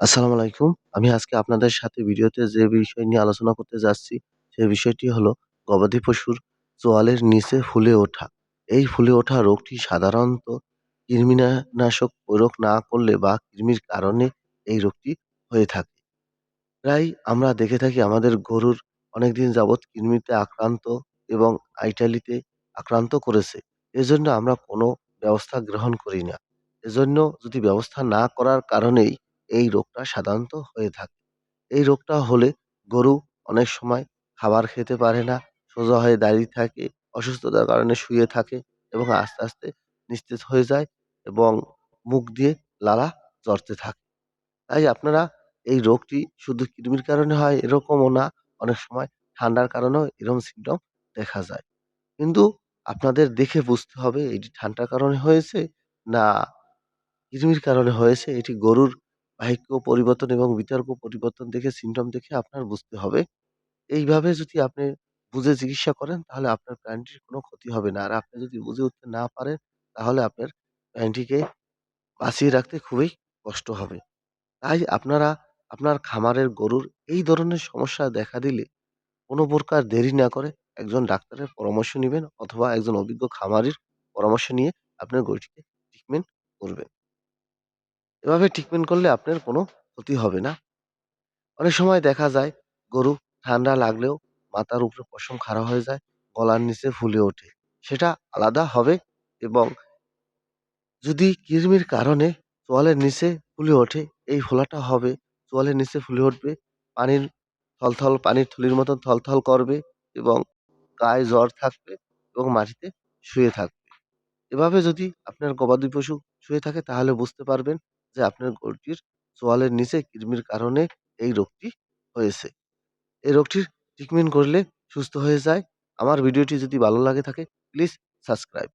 আসসালামু আলাইকুম। আমি আজকে আপনাদের সাথে ভিডিওতে যে বিষয় নিয়ে আলোচনা করতে যাচ্ছি, সেই বিষয়টি হলো গবাদি পশুর চোয়ালের নিচে ফুলে ওঠা। এই ফুলে ওঠা রোগটি সাধারণত কৃমিনাশক প্রয়োগ না করলে বা কৃমির কারণে এই রোগটি হয়ে থাকে। প্রায় আমরা দেখে থাকি আমাদের গরুর অনেকদিন যাবৎ কৃমিতে আক্রান্ত এবং আইটালিতে আক্রান্ত করেছে। এজন্য আমরা কোনো ব্যবস্থা গ্রহণ করি না। এজন্য যদি ব্যবস্থা না করার কারণেই এই রোগটা সাধারণত হয়ে থাকে। এই রোগটা হলে গরু অনেক সময় খাবার খেতে পারে না, সোজা হয়ে দাঁড়িয়ে থাকে, অসুস্থতার কারণে শুয়ে থাকে এবং আস্তে, আস্তে নিস্তেজ হয়ে যায় এবং মুখ দিয়ে লালা ঝরতে থাকে। তাই আপনারা এই রোগটি শুধু কৃমির কারণে হয় এরকমও না, অনেক সময় ঠান্ডার কারণেও এরকম সিম্পটম দেখা যায়। কিন্তু আপনাদের দেখে বুঝতে হবে এটি ঠান্ডার কারণে হয়েছে না কৃমির কারণে হয়েছে এটি গরুর বাহিক্য পরিবর্তন এবং বিতর্ক পরিবর্তন দেখে সিম্পটম দেখে আপনার বুঝতে হবে। এইভাবে যদি আপনি বুঝে চিকিৎসা করেন, তাহলে আপনার প্রাণীটির কোনো ক্ষতি হবে না। আর আপনি যদি বুঝে উঠতে না পারেন, তাহলে আপনার প্রাণীটিকে বাঁচিয়ে রাখতে খুবই কষ্ট হবে। তাই আপনারা, আপনার খামারের গরুর এই ধরনের সমস্যা দেখা দিলে কোনো প্রকার দেরি না করে একজন ডাক্তারের পরামর্শ নেবেন অথবা একজন অভিজ্ঞ খামারির পরামর্শ নিয়ে আপনার গরুটিকে ট্রিটমেন্ট করবেন। এভাবে ট্রিটমেন্ট করলে আপনার কোনো ক্ষতি হবে না। অনেক সময় দেখা যায় গরু ঠান্ডা লাগলেও মাথার উপরে পশম খাড়া হয়ে যায়, গলার নিচে ফুলে ওঠে। সেটা আলাদা হবে এবং যদি কৃমির কারণে চোয়ালের নিচে ফুলে ওঠে, এই ফোলাটা হবে চোয়ালের নিচে ফুলে উঠবে, পানির থলথল পানির থলির মতন থলথল করবে এবং গায়ে জ্বর থাকবে এবং মাটিতে শুয়ে থাকবে। এভাবে যদি আপনার গবাদি পশু শুয়ে থাকে তাহলে বুঝতে পারবেন যে আপনার গরুটির চোয়ালের নিচে কৃমির কারণে এই রোগটি হয়েছে। এই রোগটির ট্রিটমেন্ট করলে সুস্থ হয়ে যায়। আমার ভিডিওটি যদি ভালো লাগে থাকে প্লিজ সাবস্ক্রাইব।